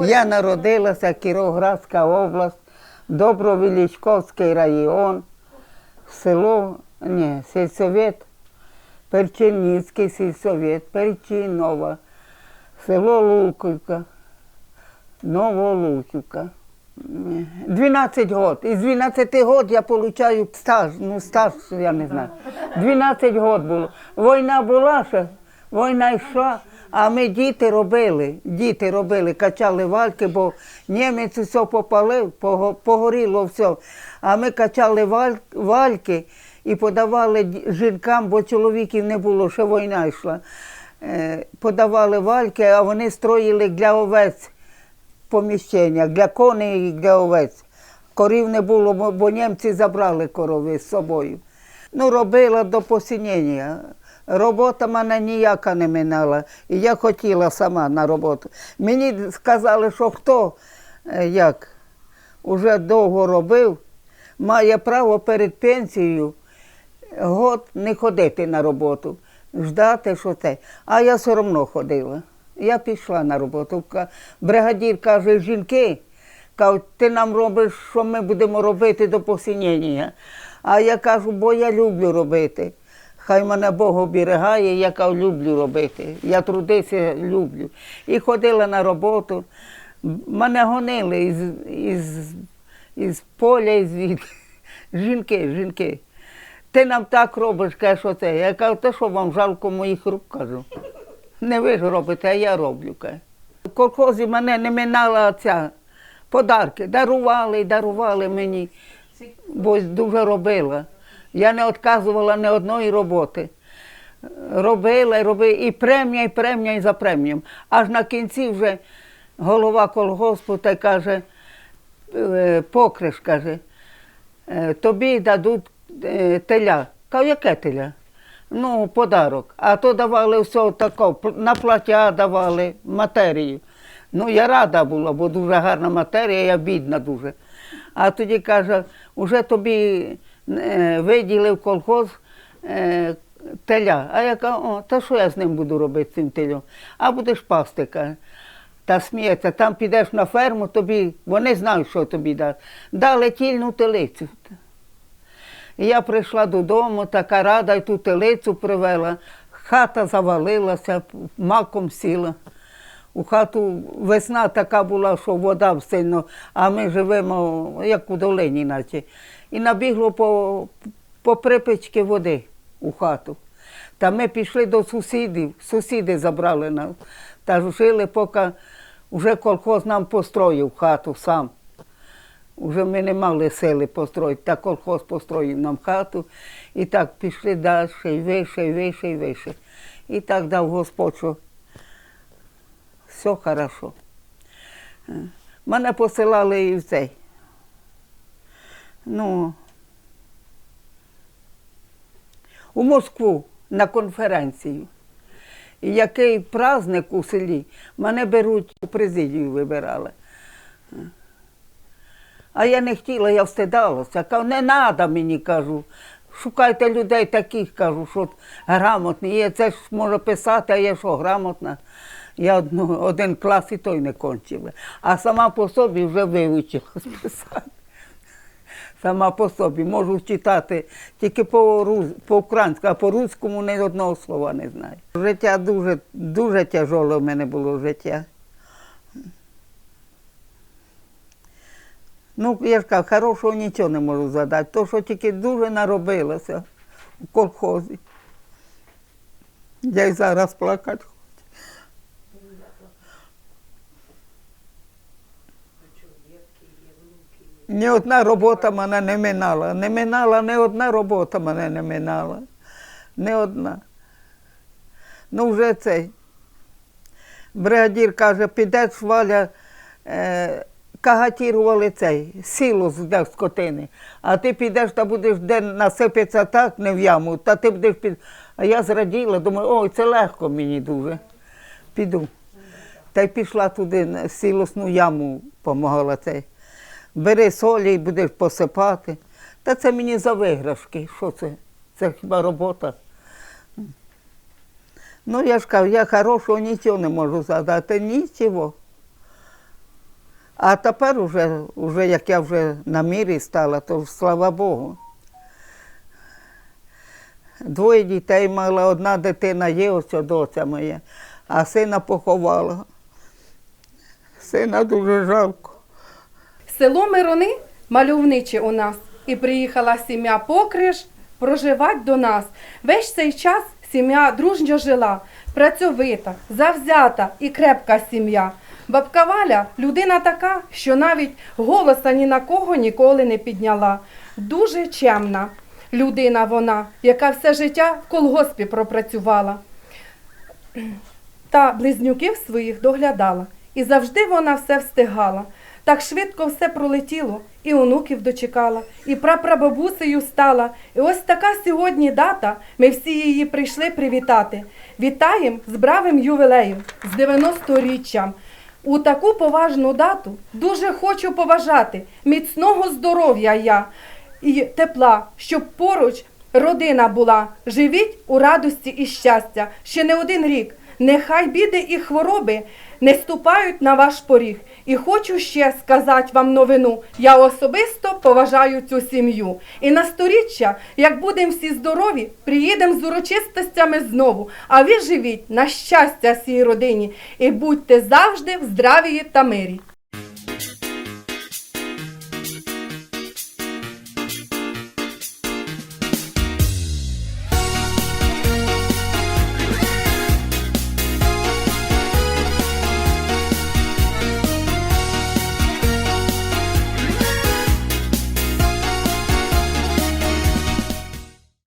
Я народилася Кіровоградська область, Добровілічковський район, село, ні, сільсовет, Перчинівський сільсовет, Перчинова, село Луківка, Новолуківка. 12 год. Із 12 год я получаю стаж, ну стаж, я не знаю. 12 год було. Війна була ще, війна йшла, а ми діти робили, діти робили, качали вальки, бо німець все попалив, погоріло все. А ми качали вальки і подавали жінкам, бо чоловіків не було, ще війна йшла. Е, Подавали вальки, а вони строїли для овець поміщення для коней і для овець. Корів не було, бо- німці забрали корови з собою. Ну, робила до посінення. Робота мене ніяка не минала. І я хотіла сама на роботу. Мені сказали, що хто е, як уже довго робив, має право перед пенсією год не ходити на роботу, ждати, що це. А я все одно ходила. Я пішла на роботу. Бригадір каже, жінки, ти нам робиш, що ми будемо робити до посінення. А я кажу, бо я люблю робити. Хай мене Бог оберігає, я кажу, люблю робити. Я трудитися люблю. І ходила на роботу. Мене гонили із, із, із поля, із від. Жінки, жінки. Ти нам так робиш, каже, що це. Я кажу, та що вам жалко моїх рук кажу. Не ви ж робите, а я роблю. каже. В колхозі мене не минала ця подарки. Дарували, дарували мені, бо дуже робила. Я не відказувала ні одної роботи. Робила, робила, і премія, і премія, і за премієм. Аж на кінці вже голова колгоспу та каже, е, покриш, каже, «Е, тобі дадуть е, теля. Кажу, яке теля? Ну, подарок. А то давали все тако, на плаття давали матерію. Ну, я рада була, бо дуже гарна матерія, я бідна дуже. А тоді каже, уже тобі виділив колхоз е, теля. А я кажу, та що я з ним буду робити цим телем? А будеш пасти, каже. Та сміється, там підеш на ферму, тобі, вони знають, що тобі дати. Дали тільну телицю. Я прийшла додому, така рада, і ту телицю привела. Хата завалилася, маком сіла. У хату весна така була, що вода сильно, а ми живемо як у долині, наче. І набігло по, по припечки води у хату. Та ми пішли до сусідів, сусіди забрали нас. Та жили, поки вже колхоз нам построїв хату сам. Уже ми не мали сили построїти, та колхоз построїв нам хату. І так пішли далі, і вище, і вище, і вище. І так дав Господь, що все хорошо. Е, Мене посилали і в цей. Ну, у Москву на конференцію. Який праздник у селі, мене беруть у президію вибирали. А я не хотіла, я встидалася. Кажу, не треба мені, кажу. Шукайте людей таких, кажу, що грамотні. Я це ж можу писати, а я що, грамотна. Я одну, один клас і той не кончила. А сама по собі вже вивчилась писати. Сама по собі можу читати тільки по, рус- по-українськи, а по-руському ні одного слова не знаю. Життя дуже, дуже тяжоле в мене було життя. Ну, я ж кажу, хорошого нічого не можу задати, то що тільки дуже наробилося в колхозі. Я й зараз плакати Ні одна робота мене не минала. Не минала, ні одна робота мене не минала. Не одна. Ну, вже цей. Бригадір каже, підеш, Валя, е, кагатірували цей, сіло з скотини. А ти підеш та будеш де насипеться так, не в яму, та ти будеш під. А я зраділа, думаю, ой, це легко мені дуже. Піду. Та й пішла туди, на сілосну яму допомагала цей. Бери солі і будеш посипати. Та це мені за виграшки. Що це? Це хіба робота? Ну, я ж кажу, я хорошого нічого не можу задати, нічого. А тепер, уже, уже, як я вже на мірі стала, то слава Богу. Двоє дітей мала, одна дитина є, ось доця моя, а сина поховала. Сина дуже жалко. Село Мирони мальовниче у нас, і приїхала сім'я Покриш проживати до нас. Весь цей час сім'я дружньо жила, працьовита, завзята і крепка сім'я. Бабка Валя людина така, що навіть голоса ні на кого ніколи не підняла. Дуже чемна людина вона, яка все життя в колгоспі пропрацювала та близнюків своїх доглядала. І завжди вона все встигала. Так швидко все пролетіло, і онуків дочекала, і прапрабабусею стала. І ось така сьогодні дата. Ми всі її прийшли привітати. Вітаємо з бравим ювілеєм, з 90-річчям. У таку поважну дату дуже хочу побажати міцного здоров'я я і тепла, щоб поруч родина була. Живіть у радості і щастя ще не один рік. Нехай біди і хвороби не ступають на ваш поріг. І хочу ще сказати вам новину. Я особисто поважаю цю сім'ю. І на сторіччя, як будемо всі здорові, приїдемо з урочистостями знову. А ви живіть на щастя цій родині і будьте завжди в здравії та мирі.